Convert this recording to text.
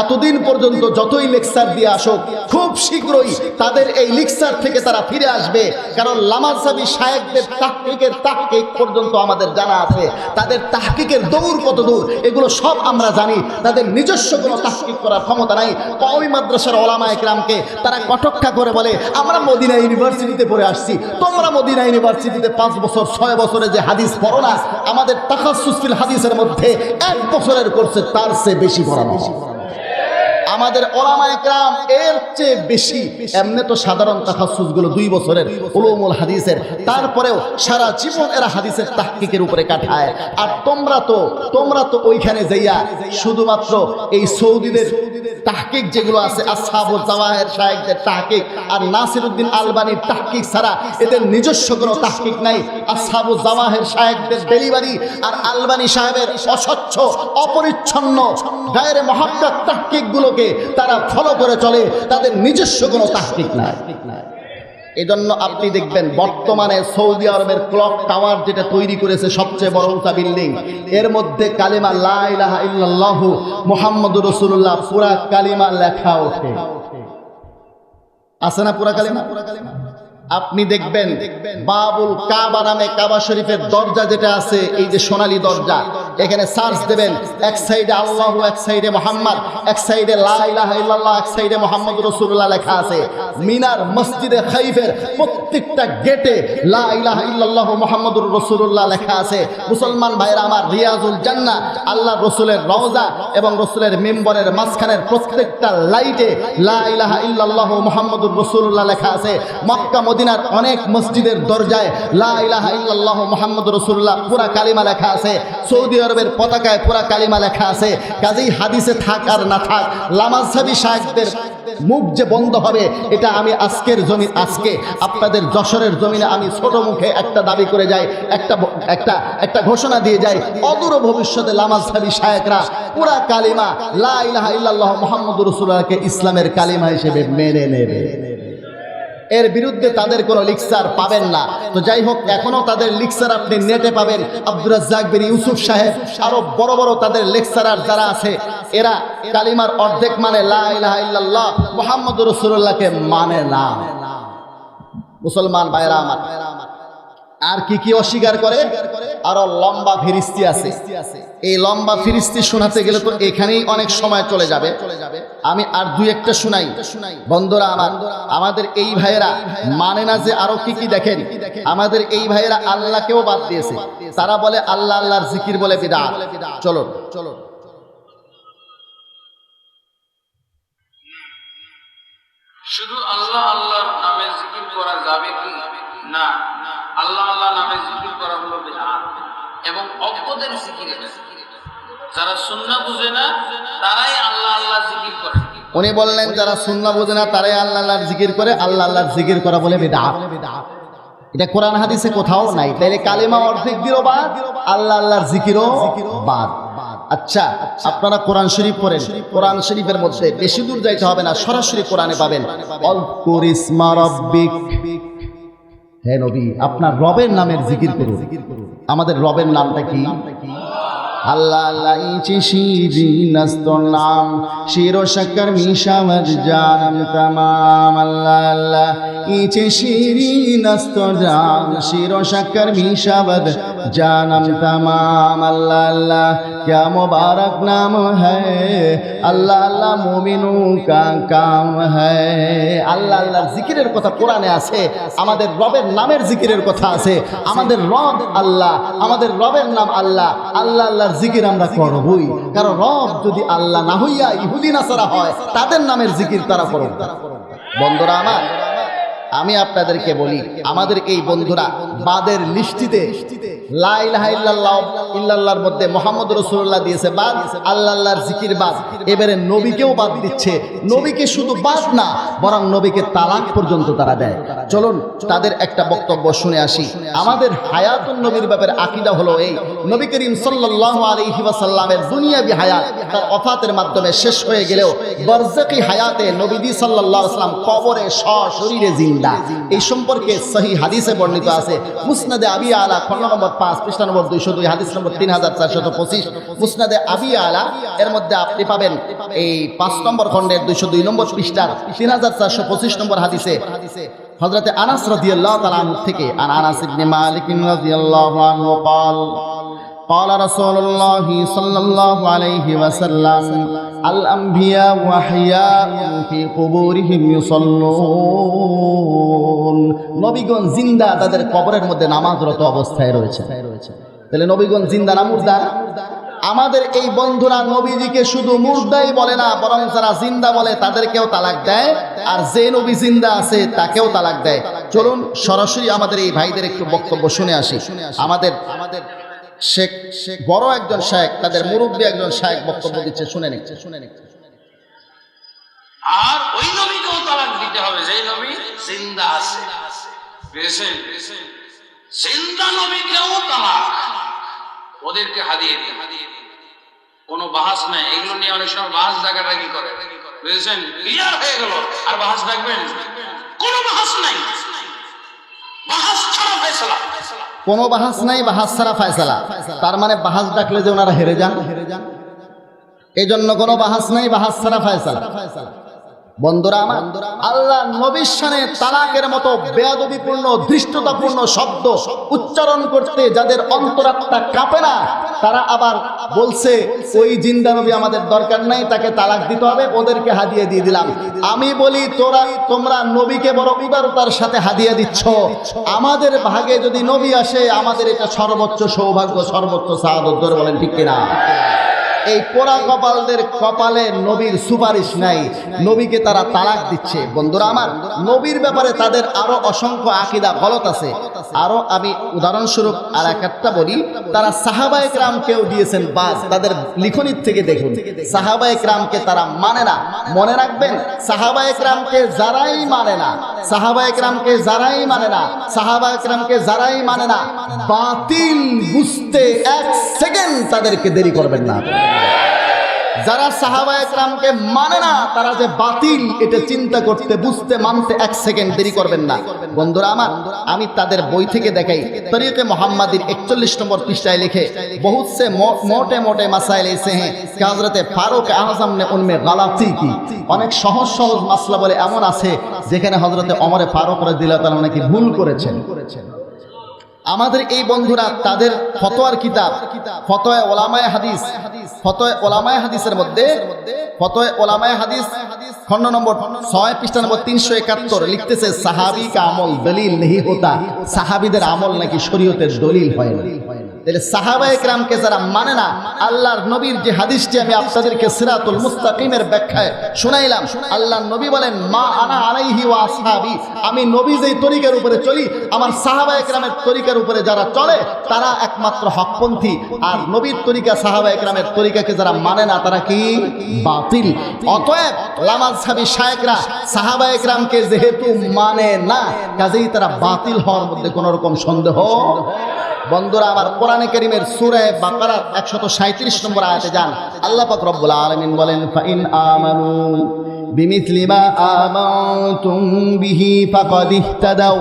এতদিন পর্যন্ত যতই লেকচার দিয়ে আসুক, খুব শীঘ্রই তাদের এই লেকচার থেকে তারা ফিরে আসবে। কারণ লামাজাবি শায়েকদের তাহকিকের তাহকিক পর্যন্ত আমাদের জানা আছে। তাদের তাহকিকের দৌড় কত দূর, এগুলো সব আমরা জানি। তাদের নিজস্ব কোনো তাহকিক করার ক্ষমতা নাই। কওমি মাদ্রাসার ওলামা একরামকে তারা কটক্ষা করে বলে, আমরা মদিনা ইউনিভার্সিটিতে পড়ে আসছি। তোমরা মদিনা ইউনিভার্সিটিতে পাঁচ বছর, ছয় বছরে যে হাদিস পড়ো না, আমাদের তাকাসুসফিল হাদিসের মধ্যে এক বছরের কোর্সে তার চেয়ে বেশি পড়ানো। আমাদের ওলামা একরাম এর চেয়ে বেশি। এমনি তো সাধারণ তাহাসুসগুলো দুই বছরের উলুমুল হাদিসের। তারপরেও সারা জীবন এরা হাদিসের তাহকিকের উপরে কাটায় আর তোমরা তো তোমরা তো ওইখানে যাইয়া শুধুমাত্র এই সৌদিদের তাহকিক যেগুলো আছে, আসহাবুল জাওয়াহের শাহেকদের তাহকিক আর নাসিরউদ্দিন আলবানির তাহকিক ছাড়া এদের নিজস্ব কোনো তাহকিক নাই। আসহাবুল জাওয়াহের শাহেকদের ডেলিভারি আর আলবানি সাহেবের অস্বচ্ছ, অপরিচ্ছন্ন, গায়ের মহাক্কার তাহকিকগুলোকে তারা ফলো করে চলে, তাদের নিজস্ব কোনো তাহকিক নাই। এই জন্য আপনি দেখবেন বর্তমানে সৌদি আরবের ক্লক টাওয়ার যেটা তৈরি করেছে সবচেয়ে বড় উঁচা বিল্ডিং, এর মধ্যে কালিমা লা ইলাহা ইল্লাল্লাহু মুহাম্মাদুর পুরা কালিমা লেখা ওঠে। আছে না পুরা কালিমা? আপনি দেখবেন বাবুল কাবা নামে কাবা শরীফের দরজা যেটা আছে, এই যে সোনালী দরজা এখানে সার্চ দেবেন, এক সাইডে আল্লাহ, এক সাইডে মোহাম্মদ, এক সাইডে লা ইল্লাল্লাহ, এক সাইডে মোহাম্মদ রাসূলুল্লাহ লেখা আছে। মিনার মসজিদে খাইফের প্রত্যেকটা গেটে লা ইলাহা ইল্লাল্লাহ মুহাম্মাদুর রাসূলুল্লাহ লেখা আছে। মুসলমান ভাইরা আমার রিয়াজুল জান্নাহ আল্লাহ রসুলের রওজা এবং রসুলের মেম্বরের মাঝখানের প্রত্যেকটা লাইটে লা ইলাহা ইল্লাল্লাহ মুহাম্মাদুর রাসূলুল্লাহ লেখা আছে। মক্কা, মদিনার অনেক মসজিদের দরজায় লা ইলাহা ইল্লাল্লাহ মুহাম্মাদুর রাসূলুল্লাহ, পুরা কালিমা লেখা আছে। সৌদি আরবের পতাকায় পুরা কালিমা লেখা আছে। কাজেই হাদিসে থাক আর না থাক, লামাজহাবি শাহেকদের মুখ যে বন্ধ হবে, এটা আমি আজকের জমি আজকে আপনাদের যশোরের জমিনে আমি ছোট মুখে একটা দাবি করে যাই, একটা একটা একটা ঘোষণা দিয়ে যাই। অদূর ভবিষ্যতে লামাজহাবি শায়েকরা পুরা কালিমা লা ইলাহা ইল্লাল্লাহ মুহাম্মদুর রাসূলুল্লাহকে ইসলামের কালিমা হিসেবে মেনে নেবে। এর বিরুদ্ধে তাদের কোনো লিক্সার পাবেন না। তো যাই হোক এখনও তাদের লিক্সার আপনি নেটে পাবেন। আব্দুল জাকবির ইউসুফ সাহেব, আরও বড় বড় তাদের লেকচারার যারা আছে, এরা কালিমার অর্ধেক মানে মোহাম্মদ রসুল্লাহকে মানে না। মুসলমান ভাইরা আমার। আর কি কি অস্বীকার করে? আরও লম্বা ফিরিস্তি আছে। এই লম্বা ফিরিস্তি শোনাতে গেলে তো এখানেই অনেক সময় চলে যাবে। আমি আর দুই একটা শুনাই। বন্ধুরা আমার, আমাদের এই ভাইয়েরা মানে না যে আরও কি কি দেখেন? আমাদের এই ভাইয়েরা আল্লাহকেও বাদ দিয়েছে। তারা বলে আল্লাহ আল্লাহর জিকির বলে বিদা চলো চলো শুধু আল্লাহ আল্লাহর নামে জিকির করা যাবে কি? না, আল্লাহ আল্লাহ নামে জিকির করা হলো এবং অজ্ঞদের জিকির। যারা সুন্নাহ বুঝে না, তারাই আল্লাহ আল্লাহ জিকির করে। উনি বললেন, যারা সুন্না বোঝে না, তারাই আল্লাহ আল্লাহর জিকির করে, আল্লাহ আল্লাহর জিকির করা বলে বিদা এটা কোরআন হাদিসে কোথাও নাই। তাইলে কালেমা অর্ধেক দিলও বাদ আল্লাহ আল্লাহর জিকিরও বাদ। আচ্ছা আপনারা কোরআন শরীফ পড়েন। কোরআন শরীফের মধ্যে বেশি দূর যাইতে হবে না, সরাসরি কোরআনে পাবেন। অল্প ইসমা রব্বিক। হে নবী, আপনার রবের নামের জিকির করুন। আমাদের রবের নামটা কি? আল্লাহ আল্লাহ ইচি শিরিন আস্তর নাম শিরো শক্কর মিশামত জানাম তামাম। আল্লাহ আল্লাহ ইচি শিরিন আস্তর জাম শিরো শক্কর মিশামত জানাম তামাম। আল্লাহ আল্লাহ क्या मुबारक नाम है আল্লাহ আল্লাহ মুমিনু কা কাম है আল্লাহ আল্লাহর জিকিরের কথা কোরআনে আছে আমাদের রবের নামের জিকিরের কথা আছে আমাদের রব আল্লাহ আমাদের রবের নাম আল্লাহ আল্লাহ আল্লাহর জিকির আমরা করবই কারণ রব যদি আল্লাহ না হইয়া ইহুদি নাসারা হয় তাদের নামের জিকির তারা করবে বন্ধুরা আমার আমি আপনাদেরকে বলি আমাদের এই বন্ধুরা বাদের লিস্টিতে লা ইলাহা ইল্লাল্লাহ ইল্লাল্লাহর মধ্যে মোহাম্মদ রসুল্লাহ দিয়েছে বাদ আল্লাহ আল্লাহর জিকির বাদ। এবারে নবীকেও বাদ দিচ্ছে। নবীকে শুধু বাদ না, বরং নবীকে তালাক পর্যন্ত তারা দেয়। চলুন, তাদের একটা বক্তব্য শুনে আসি। আমাদের হায়াতুন নবীর ব্যাপারে আকিদা হলো এই। নবী করিম সাল্লাল্লাহু আলাইহি ওয়াসাল্লামের দুনিয়াবি হায়াত তার অফাতের মাধ্যমে শেষ হয়ে গেলেও বরজাকি হায়াতে নবীজি সাল্লাল্লাহু আলাইহি সাল্লাম কবরে সশরীরে জিন্দা। এই সম্পর্কে সহি হাদিসে বর্ণিত আছে। মুসনাদে আবি আলা খন্ড নম্বর পাঁচ, পৃষ্ঠা নম্বর দুইশো দুই, হাদিস নম্বর নম্বর তিন হাজার চারশত পঁচিশ মুসনাদে আবি আলা এর মধ্যে আপনি পাবেন এই পাঁচ নম্বর খণ্ডের দুইশো দুই নম্বর পৃষ্ঠার তিন হাজার চারশো পঁচিশ নম্বর হাদিসে হযরতে আনাস রাদিয়াল্লাহু তাআলা আনহু থেকে আন আনাস ইবনে মালিক রাদিয়াল্লাহু আনহু قال قال رسول الله صلى الله عليه وسلم الأنبياء وحياء في قبورهم يصلون নবীগণ জিন্দা তাদের কবরের মধ্যে নামাজরত অবস্থায় রয়েছে তাহলে নবীগণ জিন্দা না মুর্দা? আমাদের এই বন্ধুরা নবীজিকে শুধু মুর্দাই বলে না, বরং যারা জিন্দা বলে তাদেরকেও তালাক দেয়, আর যে নবী জিন্দা আছে তাকেও তালাক দেয়। চলুন সরাসরি আমাদের এই ভাইদের একটু বক্তব্য শুনে আসি। আমাদের আমাদের শেখ শেখ বড় একজন শেখ, তাদের মুরব্বী একজন শেখ বক্তব্য দিচ্ছে, শুনে নিচ্ছে শুনে নিচ্ছে আর ওই নবীকেও তালাক দিতে হবে যেই নবী জিন্দা আছে। জিন্দা নবীকেও তালাক। ওদেরকে হাদিয়ে দিন। কোনো বাহাস নাই। এগুলো নিয়ে অনেক সময় বাহাস ডাকাডাকি করে। বুঝেছেন? ক্লিয়ার হয়ে গেল। আর বাহাস ডাকবেন? কোনো বাহাস নাই। বাহাস ছাড়া ফেসলা কোনো বাহাস নাই বাহাস ছাড়া ফায়সালা। তার মানে বাহাস ডাকলে যে ওনারা হেরে যান। হেরে যান। এই জন্য কোনো বাহাস নাই বাহাস ছাড়া ফায়সালা। বন্ধুরা আমার, আল্লাহ নবীর শানে তালাকের মতো বেয়াদবিপূর্ণ, ধৃষ্টতাপূর্ণ শব্দ উচ্চারণ করতে যাদের অন্তরাত্মা কাঁপে না, তারা আবার বলছে, ওই জিন্দা নবী আমাদের দরকার নাই, তাকে তালাক দিতে হবে, ওদেরকে হাদিয়ে দিয়ে দিলাম। আমি বলি, তোরা, তোমরা নবীকে বড় উদারতার সাথে হাদিয়ে দিচ্ছ। আমাদের ভাগে যদি নবী আসে, আমাদের এটা সর্বোচ্চ সৌভাগ্য, সর্বোচ্চ সাহায্য বলেন ঠিক কিনা? এই পোড়া কপালদের কপালে নবীর সুপারিশ নাই। নবীকে তারা তালাক দিচ্ছে। বন্ধুরা আমার, নবীর ব্যাপারে তাদের আরও অসংখ্য আকিদা গলত আছে। আরও আমি উদাহরণস্বরূপ আর এক একটা বলি। তারা সাহাবায়ে রামকেও দিয়েছেন বাস তাদের লিখনির থেকে দেখুন। সাহাবায়ে রামকে তারা মানে না। মনে রাখবেন, সাহাবায়ে রামকে যারাই মানে না। সাহাবা একরামকে যারাই মানে না, সাহাবা একরামকে যারাই মানে না, বাতিল বুঝতে এক সেকেন্ড তাদেরকে দেরি করবেন না। যারা সাহাবা একরামকে মানে না, তারা যে বাতিল, এটা চিন্তা করতে, বুঝতে, মানতে এক সেকেন্ড দেরি করবেন না। বন্ধুরা আমার, আমি তাদের বই থেকে দেখাই। তরিকে মোহাম্মদীর একচল্লিশ নম্বর পৃষ্ঠায় লিখে, বহুত সে মোটে মোটে মাসাইল এসে হ্যাঁ কাজরাতে ফারুক আহসাম নে উনমে কি অনেক সহজ সহজ মাসলা বলে এমন আছে যেখানে হজরতে অমরে ফারুক রাদিল্লাহ তাআলা নাকি ভুল করেছেন। আমাদের এই বন্ধুরা তাদের ফতোয়ার কিতাব ফতোয় ওলামায় হাদিস ফতোয় ওলামায় হাদিসের মধ্যে ফতোয় ওলামায় হাদিস খণ্ড নম্বর ছয় পৃষ্ঠা নম্বর তিনশো একাত্তর লিখতেছে সাহাবি আমল দলিল নেই হোতা সাহাবিদের আমল নাকি শরীয়তের দলিল হয় না। তাহলে সাহাবা একরামকে যারা মানে না, আল্লাহর নবীর যে হাদিসটি আমি আপনাদেরকে সিরাতুল মুস্তাকিমের ব্যাখ্যায় শুনাইলাম, আল্লাহর নবী বলেন, মা আনা আলাইহি ওয়া আসহাবি। আমি নবী যেই তরিকার উপরে চলি, আমার সাহাবা একরামের তরিকার উপরে যারা চলে, তারা একমাত্র হকপন্থী। আর নবীর তরিকা, সাহাবা একরামের তরিকাকে যারা মানে না, তারা কি? বাতিল। অতএব লামাজ সাবি শায়েকরা, সাহাবা একরামকে যেহেতু মানে না, কাজেই তারা বাতিল হওয়ার মধ্যে কোনো রকম সন্দেহ বন্ধুরা, আমার কোরআনে করিমের সুরে বাকারার একশত সাঁত্রিশ নম্বর আয়াতে যান। আল্লাহ পাক রব্বুল আলমিন বলেন, ফাইন আমানু বিমিথলি মা আমানতুম বিহি ফাকাদ ইহতাদাউ।